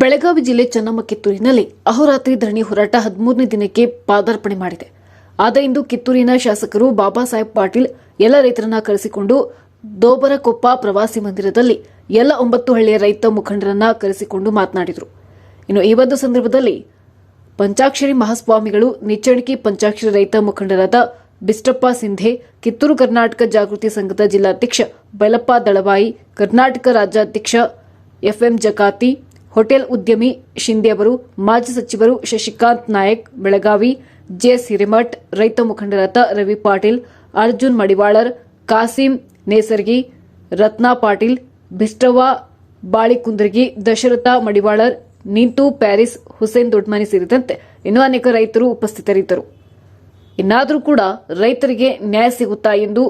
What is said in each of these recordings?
ಬೆಳಗಾವಿ ಜಿಲ್ಲೆ ಚೆನ್ನಮ್ಮ ಕಿತ್ತೂರಿನಲ್ಲಿ ಅಹೋರಾತ್ರಿ ಧರಣಿ ಹೋರಾಟ ಹದಿಮೂರನೇ ದಿನಕ್ಕೆ ಪಾದಾರ್ಪಣೆ ಮಾಡಿದೆ. ಆದ ಇಂದು ಕಿತ್ತೂರಿನ ಶಾಸಕರು ಬಾಬಾ ಸಾಹೇಬ್ ಪಾಟೀಲ್, ಎಲ್ಲ ರೈತರನ್ನ ಕರೆಸಿಕೊಂಡು ದೋಬರಕೊಪ್ಪ ಪ್ರವಾಸಿ ಮಂದಿರದಲ್ಲಿ ಎಲ್ಲ ಒಂಬತ್ತು ಹಳ್ಳಿಯ ರೈತ ಮುಖಂಡರನ್ನ ಕರೆಸಿಕೊಂಡು ಮಾತನಾಡಿದರು. ಇನ್ನು ಈ ಒಂದು ಸಂದರ್ಭದಲ್ಲಿ ಪಂಚಾಕ್ಷರಿ ಮಹಾಸ್ವಾಮಿಗಳು, ನಿಚ್ಚಣಿಕೆ ಪಂಚಾಕ್ಷರಿ ರೈತ ಮುಖಂಡರಾದ ಬಿಷ್ಟಪ್ಪ ಸಿಂಧೆ, ಕಿತ್ತೂರು ಕರ್ನಾಟಕ ಜಾಗೃತಿ ಸಂಘದ ಜಿಲ್ಲಾಧ್ಯಕ್ಷ ಬೈಲಪ್ಪ ದಳವಾಯಿ, ಕರ್ನಾಟಕ ರಾಜ್ಯಾಧ್ಯಕ್ಷ ಎಫ್ಎಂ ಜಕಾತಿ ಹೋಟೆಲ್ ಉದ್ಯಮಿ ಶಿಂದೆ ಅವರು, ಮಾಜಿ ಸಚಿವರು ಶಶಿಕಾಂತ್ ನಾಯಕ್, ಬೆಳಗಾವಿ ಜೆಎಸ್ ಹಿರಿಮಠ್ ರೈತ ಮುಖಂಡರಾದ ರವಿ ಪಾಟೀಲ್, ಅರ್ಜುನ್ ಮಡಿವಾಳರ್, ಕಾಸಿಂ ನೇಸರ್ಗಿ, ರತ್ನಾ ಪಾಟೀಲ್ ಬಿಸ್ಟವ ಬಾಳಿಕುಂದರ್ಗಿ, ದಶರಥ ಮಡಿವಾಳರ್ ನಿಂತು ಪ್ಯಾರಿಸ್, ಹುಸೇನ್ ದೊಡ್ಮನಿ ಸೇರಿದಂತೆ ಇನ್ನೂ ಅನೇಕ ರೈತರು ಉಪಸ್ಥಿತರಿದ್ದರು. ಇನ್ನಾದರೂ ಕೂಡ ರೈತರಿಗೆ ನ್ಯಾಯ ಸಿಗುತ್ತಾ ಎಂದು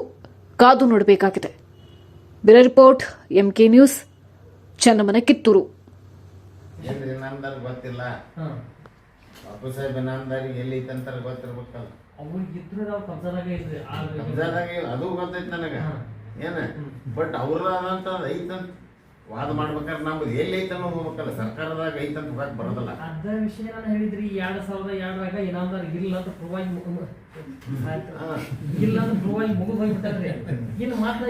ಕಾದು ನೋಡಬೇಕಾಗಿದೆ. ಬಿರ report, MK news, Channammana Kittur. ಏನ್ರಿ ಇನಾಮದಾರ್ ಗೊತ್ತಿಲ್ಲ? ಬಾಪು ಸಾಹೇಬ್ ಇನಾಮದಾರಿಗೆ ಎಲ್ಲಿ ಇತ್ತಂತಾರ ಗೊತ್ತಿರ್ಬೇಕಲ್ಲ. ಅವ್ರಿಗಿದ್ರು ನಾವು ಕಬ್ಜಾದಾಗ ಇದ್ರಿ ಕಬ್ಜಾದಾಗ ಅದು ಗೊತ್ತೈತಿ ನನಗ. ಏನ? ಬಟ್ ಅವ್ರ ಅದಂತ ಐತಂತ ವಾದ ಮಾಡ್ಬೇಕಾದ್ರೆ ನಮ್ದು ಎಲ್ಲಿ ಐತೆ ಅನ್ನೋದು ಸರ್ಕಾರದಾಗ ಐತಂತ ಹೋಗಕ್ ಬರೋದಲ್ಲ. ಅದ ವಿಷಯ ನಾನು ಹೇಳಿದ್ರಿ ಎರಡ್ ಸಾವಿರದ ಎರಡರಾಗ ಇನಾಮದಾರ್ ಇಲ್ಲ ಅಂತ ಆಯ್ತು. ಇಲ್ಲ ಅಂತ ಪ್ರವಾಗಿ ಮುಗಿದು ಹೋಗ್ಬಿಟ್ಟಾರ್ರಿ ಇನ್ನು ಮಾತ್ರ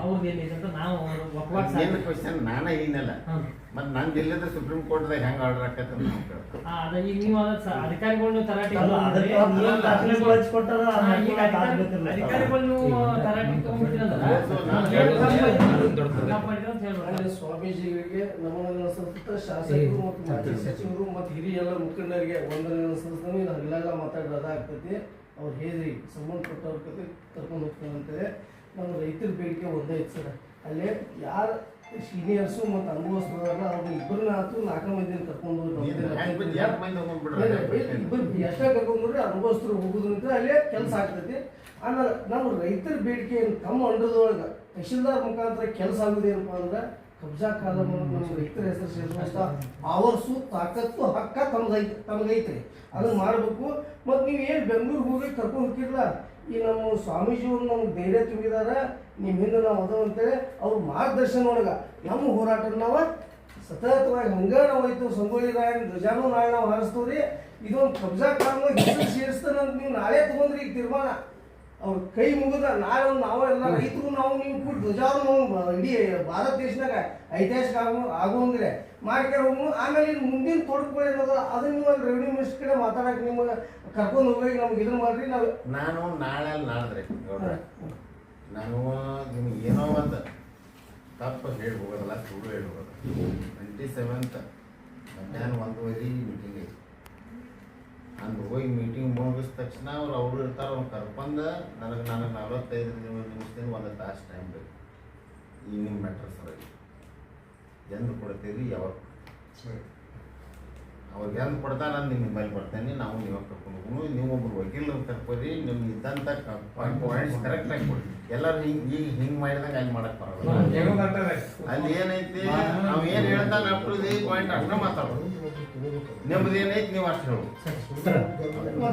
ಅವ್ರದ್ದು ಏನಿದೆ ಅಂತ ನಾವು ಏನ್ ಕ್ವಶನ್ ನಾನ ಏನಲ್ಲ ಮತ್ತೆ ಮತ್ ಇಲ್ಲದ ಸುಪ್ರೀಂ ಕೋರ್ಟ್ದಾಗ ಹೆಂಗ್ ಆರ್ಡರ್ ಆಕತ್ತ ಅದ ಈಗ ನೀವು ಅಧಿಕಾರಿಗಳ್ನು ತರಾಟೆ ಅಲ್ಲ, ಅದಕ್ಕೆ ತಗೊಂಡ್ರಿ. ನೀವು ದಾಖಲೆಗಳು ಹಚ್ಕೊಟ್ಟಾರ, ಹಾ, ಅದನ್ನ ಈಗ ಹಾಕ್ಬೇಕು ಅಧಿಕಾರಿ- ಗೊತ್ತಿಲ್ಲ. ಅಧಿಕಾರಿಗಳ್ನು ತರಾಟೆ ತಗೊಂಡ್ಬಿಟ್ಟಿರಂದ್ರ ಅಲ್ಲಿ ಸ್ವಾಮೀಜಿಗಳಿಗೆ ನಮನ ಸಂಸ್ಕೃತ ಶಾಸಕರು ಮತ್ತು ಮಾಜಿ ಸಚಿವರು ಮತ್ತು ಹಿರಿಯ ಎಲ್ಲ ಮುಖಂಡರಿಗೆ ವಂದನೆ ಸಂಸ್ಥೆ ಇಲ್ಲೆಲ್ಲ ಮಾತಾಡೋದು ಆಗ್ತೈತಿ ಅವ್ರು ಹೇರಿ ಸಂಬಂಧಪಟ್ಟವ್ರ ಕತೆ ಕರ್ಕೊಂಡು ಹೋಗ್ತಾರೆ ಅಂತೇಳಿ ನಮ್ಮ ರೈತರ ಬೇಡಿಕೆ ಒಂದೇ ಐತೆ ಸರ್. ಅಲ್ಲೇ ಯಾರು ಸೀನಿಯರ್ಸು ಮತ್ತು ಅನುಭವಿಸ್ಬೋದಲ್ಲ ಅವ್ರು ಇಬ್ಬರನ್ನ ಆತು ನಾಲ್ಕು ಮಂದಿನ ಕರ್ಕೊಂಡು ಇಬ್ಬರು ಎಷ್ಟೇ ಕರ್ಕೊಂಡ್ರೆ ಅನುಭವಿಸ್ರು ಹೋಗುದ್ರಿಂದ ಅಲ್ಲೇ ಕೆಲಸ ಆಗ್ತೈತಿ ಆಮೇಲೆ ನಮ್ಮ ರೈತರ ಬೇಡಿಕೆ ಏನು ತಮ್ಮ ಅಂಡದೊಳಗೆ ತಹಶೀಲ್ದಾರ್ ಮುಖಾಂತರ ಕೆಲಸ ಆಗುದೇನಪ್ಪ ಅಂದ್ರೆ ಕಬ್ಜಾ ಕಾಲ ನಮ್ಮ ರೈತರ ಹೆಸರು ಸೇರಿಸುವಂತ ಅವರ್ಸು ತಾಕತ್ತು ಹಕ್ಕ ತಮ್ದೈತೆ ತಮ್ಗೈತ್ರಿ ಅದನ್ನ ಮಾಡಬೇಕು. ಮತ್ತು ನೀವು ಏನು ಬೆಂಗಳೂರಿಗೆ ಹೋಗಿ ಕರ್ಕೊಂಡು ಹೋಗಿರಲ್ಲ ಈ ನಮ್ಮ ಸ್ವಾಮೀಜಿಯವ್ರು ನಮ್ಗೆ ಧೈರ್ಯ ತುಂಬಿದಾರ. ನಿಮ್ಮ ಹಿಂದೆ ನಾವು ಅದ ಅಂತೇಳಿ ಅವ್ರ ಮಾರ್ಗದರ್ಶನ ಒಳಗೆ ನಮ್ಮ ಹೋರಾಟ ನಾವು ಸತತವಾಗಿ ಹಂಗೆ ನಾವು ಹೋಯ್ತು. ಸಂಗೊಳ್ಳಿ ರಾಯಣ್ ಧ್ವಜಾನು ನಾಳೆ ನಾವು ಹಾರಿಸ್ತೀವ್ರಿ. ಇದೊಂದು ಕಬ್ಜಾ ಕಾಲ ಹೆಸರು ಸೇರಿಸ್ತಾನೆ ಅಂತ ನೀವು ನಾಳೆ ತೊಗೊಂಡ್ರಿ ಈಗ ತೀರ್ಮಾನ. ಅವ್ರ ಕೈ ಮುಗಿದ ನಾಳೆ ನಾವೆಲ್ಲ ರೈತರು ನಾವು ನೀವು ಕೂಡ ಧ್ವಜಾರು ಇಡೀ ಭಾರತ ದೇಶದಾಗ ಐತಿಹಾಸಿಕ ಆಗೋ ಆಗೋಂಗ್ರೆ ಮಾಡ್ಕೊಂಡು ಹೋಗು ಆಮೇಲೆ ಇನ್ನು ಮುಂದಿನ ತೊಡಕುಗಳು ಏನದ ಅದನ್ನ ನೀವು ಅಲ್ಲಿ ರೆವಿನ್ಯೂ ಮಿನಿಸ್ಟರ್ ಕಡೆ ಮಾತಾಡಕ್ಕೆ ನಿಮ್ಗೆ ಕರ್ಕೊಂಡು ಹೋಗಿ ನಮ್ಗೆ ಇದನ್ನ ಮಾಡ್ರಿ ನಾವು ನಾನು ನಾಳೆ ನಾಳಿದ್ರೆ ಗೌಡ್ರ. ನಾನು ನಿಮ್ಗೆ ಏನೋ ಒಂದು ತಪ್ಪು ಹೇಳಿ ಹೋಗೋದಲ್ಲ ಸುಳ್ಳು ಹೇಳಿ ಹೋಗೋದು ಟ್ವೆಂಟಿ ಸೆವೆಂತ್ ಮಧ್ಯಾಹ್ನ ಒಂದುವರೆ ಮೀಟಿಂಗ್ ಐತಿ. ಹಂಗೆ ಹೋಗಿ ಮೀಟಿಂಗ್ ಮುಗಿದ ತಕ್ಷಣ ಅವ್ರು ಅವರು ಇರ್ತಾರೆ ಅವ್ನು ಕರ್ಕೊಂಡು ನನಗೆ ನನಗೆ ನಲವತ್ತೈದು ನಿಮಿಷದಿಂದ ಒಂದು ತಾಸು ಟೈಮ್ ಬೇಕು. ಈವ್ನಿಂಗ್ ಮ್ಯಾಟ್ರ್ ಸರ್ ಎಂದು ಕೊಡ್ತೀರಿ ಯಾವಾಗ. ಅವ್ರಿಗೆ ಹೆಂಗೆ ಕೊಡ್ತಾ ನಾನು ನಿಮ್ಮ ಮೇಲೆ ಕೊಡ್ತೇನೆ ನಾವು ನೀವು ಕರ್ಕೊಂಡು ಹೋಗೋಣ ನೀವು ಒಬ್ರು ವಕೀಲರು ಕರ್ಕೊರಿ ನಿಮ್ಗೆ ಇದ್ದಂಥ ಪಾಯಿಂಟ್ಸ್ ಕರೆಕ್ಟಾಗಿ ಕೊಡಿ. ಎಲ್ಲರೂ ಹಿಂಗೆ ಈಗ ಹಿಂಗೆ ಮಾಡಿದಾಗ ಅಲ್ಲಿ ಮಾಡಕ್ಕೆ ಬರೋಲ್ಲ. ಅಲ್ಲಿ ಏನೈತಿ ನಾವು ಏನು ಹೇಳ್ತಾನೆ ಅಷ್ಟು ಪಾಯಿಂಟ್ ಅಷ್ಟೇ ಮಾತಾಡೋದು ನಿಮ್ದು ಏನೈತಿ ನೀವು ಅಷ್ಟು ಹೇಳು.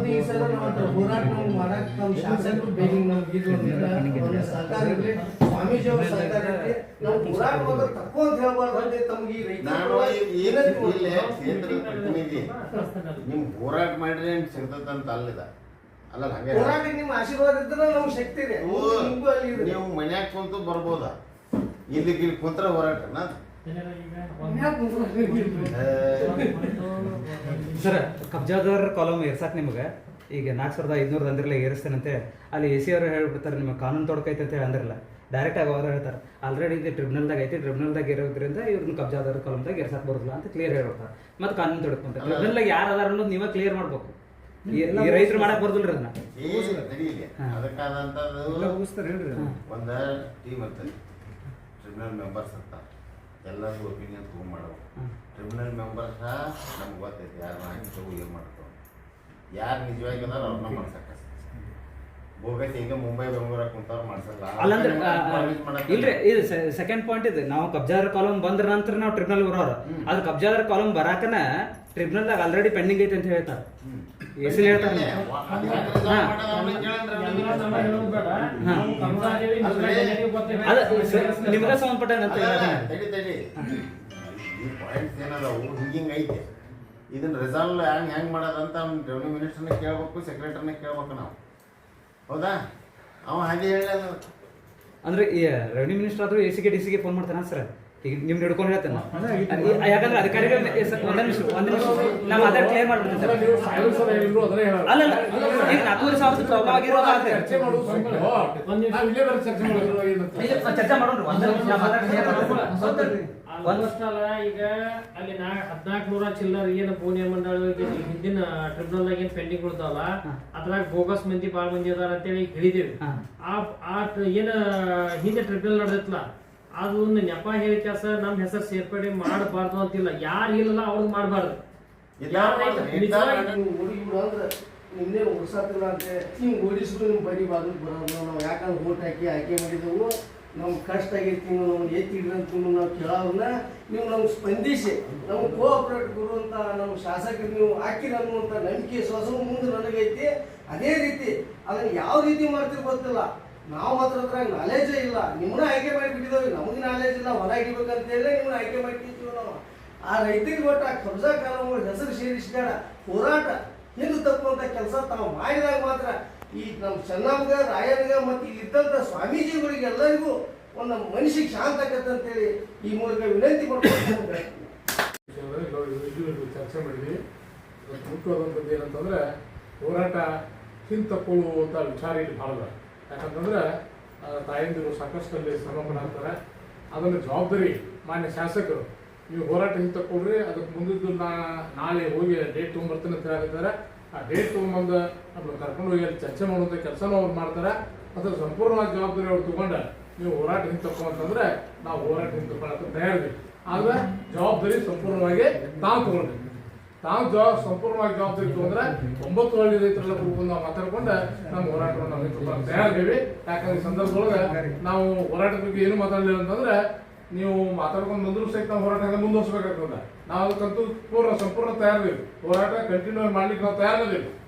ಈ ಹೋರಾಟ ಮಾಡಕ್ಕೆ ಮಾಡಕ್ ನಮ್ಮ ಶಾಸಕರು ಬೇಗ ನಮ್ಗೆ ಇದು ಸ್ವಾಮೀಜಿ ಅವ್ರ ಸಹಕಾರ ನಾವು ಹೋರಾಟ ಮಾತ್ರ ತಪ್ಪು ಅಂತ ಹೇಳ್ಬಾರ್ದು ಅಂದ್ರೆ ತಮ್ಗೆ ಈ ನಾನು ಏನಂತ ಇಲ್ಲೇ ಪ್ರತಿನಿಧಿ. ನಿಮ್ ಹೋರಾಟ ಮಾಡ್ರಿ ಅಂತ ಸಿಗ್ತದಂತ ಅಲ್ಲಿದ. ಅಲ್ಲ ಹಂಗೆ ನಿಮ್ ನಿಮ್ಮ ಆಶೀರ್ವಾದ ಇದ್ರೆ ನಮ್ಗೆ ಶಕ್ತಿ ಇದೆ. ನೀವು ಮನ್ಯಾಗ ಕುಂತು ಬರ್ಬೋದ? ಇಲ್ಲಿ ಇಲ್ಲಿ ಕುಂತ್ರ ಹೋರಾಟನ? ಕುಂತ್ಕೊಂಡಿರ್ಲಿ? ಸರ್ ಕಬ್ಜಾದಾರ ಕಾಲಮ್ ಏರ್ಸಾಕ್ ನಿಮಗೆ ಈಗ ನಾಲ್ಕು ಸಾವಿರದ ಐದುನೂರು ಅಂದ್ರಲ್ಲ ಏರಿಸ್ತೇನಂತೆ ಅಲ್ಲಿ ಎ ಸಿ ಅವರು ಹೇಳ್ಬಿಡ್ತಾರೆ ನಿಮ್ಮ ಕಾನೂನು ತೊಡಕೈತೆ ಅಂತ ಹೇಳಿ ಅಂದ್ರಲ್ಲ ಡೈರೆಕ್ಟ್ ಆಗಿ ಅವ್ರು ಹೇಳ್ತಾರೆ ಆಲ್ರೆಡಿ ಇದು ಟ್ರಿಬ್ಯುನಲ್ದಾಗ ಐತಿ ಟ್ರಿಬ್ಯುನಲ್ದಾಗ ಇರೋದ್ರಿಂದ ಇವ್ರನ್ನ ಕಬ್ಜಾದಾರ ಕಾಲಮ್ದಾಗ ಏರ್ಸಾಕ್ ಬರೋದಿಲ್ಲ ಅಂತ ಕ್ಲಿಯರ್ ಹೇಳ್ಬಿಡ್ತಾರೆ. ಮತ್ತೆ ಕಾನೂನು ತೊಡಕೊಂತ ಟ್ರಿಬ್ಯುನಲ್ದಾಗ ಯಾರು ಅದಾರ ಅನ್ನೋದು ನೀವೇ ಕ್ಲಿಯರ್ ಮಾಡ್ಬೇಕು. ರೈತರು ಮಾಡಕ್ ಬರೋದಿಲ್ಲ ಅದನ್ನ. ಹೇಳ್ರಿ ಒಂದ ಟೀಮ್ ಇರ್ತದೆ. ಟ್ರಿಬ್ಯುನಲ್ ಮೆಂಬರ್ಸ್ ಅಂತ. ಎಲ್ಲರಿಗೂ ಒಪಿನಿಯನ್ ತಗೊಂಡ್ ಮಾಡಬೇಕು. ಟ್ರಿಬ್ಯುನಲ್ ಮೆಂಬರ್ಸ್ ನಮ್ಗೆ ಗೊತ್ತೈತಿ ಯಾರು ಹಾಕಿದ್ರು ಏನು ಮಾಡ್ತಾವ ಯಾರು ನಿಜವಾಗಿ ಅದಾರ ಅವ್ರನ್ನ ಮಾಡ್ಸಕ್ಕ ಬೋಗಸ್ ಈಗ ಮುಂಬೈ ಬೆಂಗಳೂರಾಗ ಮಾಡ್ಸಲ್ಲ ಅಲ್ಲಂದ್ರೆ ಇಲ್ರಿ ಇದು ಸೆಕೆಂಡ್ ಪಾಯಿಂಟ್ ಇದೆ ನಾವು ಕಬ್ಜಾದಾರ ಕಾಲಮ್ ಬಂದ್ರ ನಂತರ ನಾವು ಟ್ರಿಬ್ಯುನಲ್ ಬರೋರು ಅದು ಕಬ್ಜಾದಾರ ಕಾಲಮ್ ಬರಾಕನ ಟ್ರಿಬ್ಯುನಲ್ದಾಗ ಆಲ್ರೆಡಿ ಪೆಂಡಿಂಗ್ ಐತೆ ಅಂತ ಹೇಳ್ತಾರೆ ಎಸಿಲ್ ಎಸಿ ಹೇಳ್ತಾರೆ ನಿಮ್ಗೆ ಪಾಯಿಂಟ್ಸ್ ಏನದಾವು ಹಿಂಗಿಂಗ್ ಐತೆ ಇದನ್ನ ರಿಸಾಲ್ವ್ ಹೆಂಗೆ ಹೆಂಗೆ ಮಾಡೋದಂತ ಅವ್ನು ರೆವೆನ್ಯೂ ಮಿನಿಸ್ಟರ್ನ ಕೇಳ್ಬೇಕು ಸೆಕ್ರೆಟರಿನ ಕೇಳ್ಬೇಕು ನಾವು. ಹೌದಾ? ಅವ ಹಾಗೆ ಹೇಳ ಅಂದ್ರೆ ಈ ರೆವೆನ್ಯೂ ಮಿನಿಸ್ಟರ್ ಆದ್ರೂ ಎ ಸಿಗೆ ಡಿ ಸಿಗೆ ಫೋನ್ ಮಾಡ್ತಾನ ಸರ್? ಈಗ ನಿಮ್ಗೆ ಹಿಡ್ಕೊಂಡು ಹೇಳ್ತೇನೆ. ಯಾಕಂದ್ರೆ ಅಧಿಕಾರಿಗಳು ಒಂದೇ ನಿಮಿಷ ಒಂದೇ ನಿಮಿಷ. ನಾವು ಅದನ್ನ ಕ್ಲಿಯರ್ ಮಾಡ್ಬಿಡ್ತೀವಿ ಸರ್. ಹೇಳೋದು. ಅಲ್ಲ ಈಗ ನಾಲ್ಕೂವರೆ ಸಾವಿರದ ಪ್ರಾಬ್ಲಮ್ ಆಗಿರೋದು ಅದೇ. ಚರ್ಚೆ ಈಗ ಚರ್ಚೆ ಮಾಡೋಣ. ಅಲ್ಲ ಈಗ ಅಲ್ಲಿ ನಾ ಹದಿನಾಲ್ಕು ನೂರ ಚಿಲ್ಲರ್ ಏನು ಪುಣೆ ಮಂಡಳ ಹಿಂದಿನ ಟ್ರಿಬ್ಯುನಲ್ ಏನ್ ಪೆಂಡಿಂಗ್ ಉಳ್ತಾವಲ್ಲ ಅದ್ರಾಗ ಬೋಗಸ್ ಮಂದಿ ಭಾಳ ಮಂದಿ ಅದಾರ ಅಂತೇಳಿ ಹೇಳಿದೇವಿ. ಆ ಆ ಏನ ಹಿಂದೆ ಟ್ರಿಬ್ಯುನಲ್ ನಡೆದೈತಲ್ಲ ಅದು ಒಂದು ನೆಪ ಹೇಳಿ ಕೆಲಸ ನಮ್ಮ ಹೆಸರು ಸೇರ್ಪಡೆ ಮಾಡಬಾರ್ದು ಅಂತಿಲ್ಲ. ಯಾರು ಇಲ್ಲಲ್ಲ ಅವ್ರಿಗೆ ಮಾಡಬಾರ್ದು. ನಿನ್ನೇನು ಉಡ್ಸಾತಿಲ್ಲ ಅಂತ. ಹಿಂಗೆ ಓಡಿಸಿದ್ರು ನಿಮ್ಮ ಬಾಗಿಲು ಬರೋದು ನಾವು ಯಾಕಂದ್ರೆ ಓಟ್ ಹಾಕಿ ಆಯ್ಕೆ ಮಾಡಿದೆವು ನಮ್ಗೆ ಕಷ್ಟ ಆಗೈತಿ ನೀವು ನಮ್ಗೆ ಎತ್ತಿಡ್ರಿ ಅಂತ ನೀವು ಕೇಳೋದನ್ನ ನೀವು ನಮ್ಗೆ ಸ್ಪಂದಿಸಿ, ನಮ್ಗೆ ಕೋಆಪರೇಟ್ ಅಂತ ನಮ್ಮ ಶಾಸಕರು ನೀವು ಹಾಕಿರ ಅನ್ನುವಂಥ ನಂಬಿಕೆ ವಿಶ್ವಾಸವು ಮುಂದೆ ನನಗೈತಿ. ಅದೇ ರೀತಿ ಅದನ್ನು ಯಾವ ರೀತಿ ಮಾಡ್ತೀರಿ ಗೊತ್ತಿಲ್ಲ. ನಾವು ಮಾತ್ರ ಹತ್ರ ನಾಲೇಜೇ ಇಲ್ಲ. ನಿಮ್ಮನ್ನ ಆಯ್ಕೆ ಮಾಡಿಬಿಟ್ಟಿದ್ದೇವೆ ನಮಗೆ ನಾಲೇಜ್ ಇಲ್ಲ. ಹೊರಗಿಡ್ಬೇಕಂತ ಹೇಳಿ ನಿಮ್ಮನ್ನ ಆಯ್ಕೆ ಮಾಡ್ತಿರ್ತೀವಿ ನಾವು. ಆ ರೈತರಿಗೆ ಒಟ್ಟು ಆ ಕಬ್ಜಾ ಕಾನೂನು ಹೆಸರು ಸೇರಿಸಿದಾಗ ಹೋರಾಟ, ಹಿಂದೆ ತಪ್ಪುವಂಥ ಕೆಲಸ ತಾವು ಮಾಡಿದಾಗ ಮಾತ್ರ ಈ ನಮ್ಮ ಚೆನ್ನಮ್ಮಗ ರಾಯನಿಗ ಮತ್ತು ಇಲ್ಲಿದ್ದಂಥ ಸ್ವಾಮೀಜಿಗಳಿಗೆ ಎಲ್ಲರಿಗೂ ಒಂದು ಮನುಷ್ಯಗೆ ಶಾಂತ ಆಗತ್ತೆ ಅಂತೇಳಿ ಈ ಮೂಲಕ ವಿನಂತಿ ಮಾಡ್ಕೊಂಡು ಚರ್ಚೆ ಮಾಡಿದ್ವಿ ಮುಖ್ಯವಾದಂಥದ್ದು ಏನಂತಂದ್ರೆ ಹೋರಾಟ ಹಿಂತಕೊಳ್ಳುವಂಥ ವಿಚಾರ ಇಲ್ಲಿ ಭಾಳ. ಯಾಕಂತಂದ್ರೆ ತಾಯಂದಿರು ಸಾಕಷ್ಟಲ್ಲಿ ಶ್ರಮ ಪಡಾಕ್ತಾರೆ ಅದನ್ನು ಜವಾಬ್ದಾರಿ ಮಾನ್ಯ ಶಾಸಕರು. ನೀವು ಹೋರಾಟ ಹಿಂತಕ್ಕೊಳ್ರಿ, ಅದಕ್ಕೆ ಮುಂದಿದ್ದು ನಾ ನಾಳೆ ಹೋಗಿ ಡೇಟ್ ತೊಗೊಂಬರ್ತೀನಿ ಅಂತ ಹೇಳಿದ್ದಾರೆ. ಆ ಡೇಟ್ ತೊಗೊಂಬಂದು ನಮ್ಮನ್ನು ಕರ್ಕೊಂಡು ಹೋಗಿ ಅಲ್ಲಿ ಚರ್ಚೆ ಮಾಡುವಂಥ ಕೆಲಸನೂ ಅವ್ರು ಮಾಡ್ತಾರೆ. ಅದರ ಸಂಪೂರ್ಣವಾದ ಜವಾಬ್ದಾರಿ ಅವ್ರು ತೊಗೊಂಡು ನೀವು ಹೋರಾಟ ಹಿಂತಕ್ಕೋ ಅಂತಂದ್ರೆ ನಾವು ಹೋರಾಟ ಹಿಂತಕೊಳ್ಳೋಕೆ ತಯಾರಿದ್ವಿ ಆದ್ರೆ ಜವಾಬ್ದಾರಿ ಸಂಪೂರ್ಣವಾಗಿ ತಾವು ತೊಗೊಂಡ್ರಿ. ತಾವು ಜವಾ ಸಂಪೂರ್ಣವಾಗಿ ಜವಾಬ್ದಾರಿ ತಗೊಂಡ್ರೆ ಒಂಬತ್ತು ಹಳ್ಳಿ ರೈತರೆಲ್ಲ ಕುತ್ಕೊಂಡು ನಾವು ಮಾತಾಡ್ಕೊಂಡು ನಮ್ಮ ಹೋರಾಟವನ್ನು ನಾವು ತಯಾರಿದ್ದೀವಿ. ಯಾಕಂದ್ರೆ ಈ ಸಂದರ್ಭದೊಳಗೆ ನಾವು ಹೋರಾಟದ ಬಗ್ಗೆ ಏನು ಮಾತಾಡಲಿಲ್ಲ ಅಂತಂದ್ರೆ ನೀವು ಮಾತಾಡ್ಕೊಂಡು ಬಂದ್ರು ಸಹಿತ ನಾವು ಹೋರಾಟ ಮುಂದುವರ್ಸ್ಬೇಕಾಗ್ತದೆ. ನಾವು ಅದಕ್ಕಂತೂ ಪೂರ್ಣ ಸಂಪೂರ್ಣ ತಯಾರಿದ್ದೀವಿ. ಹೋರಾಟ ಕಂಟಿನ್ಯೂ ಮಾಡ್ಲಿಕ್ಕೆ ನಾವು ತಯಾರಿದ್ದೀವಿ.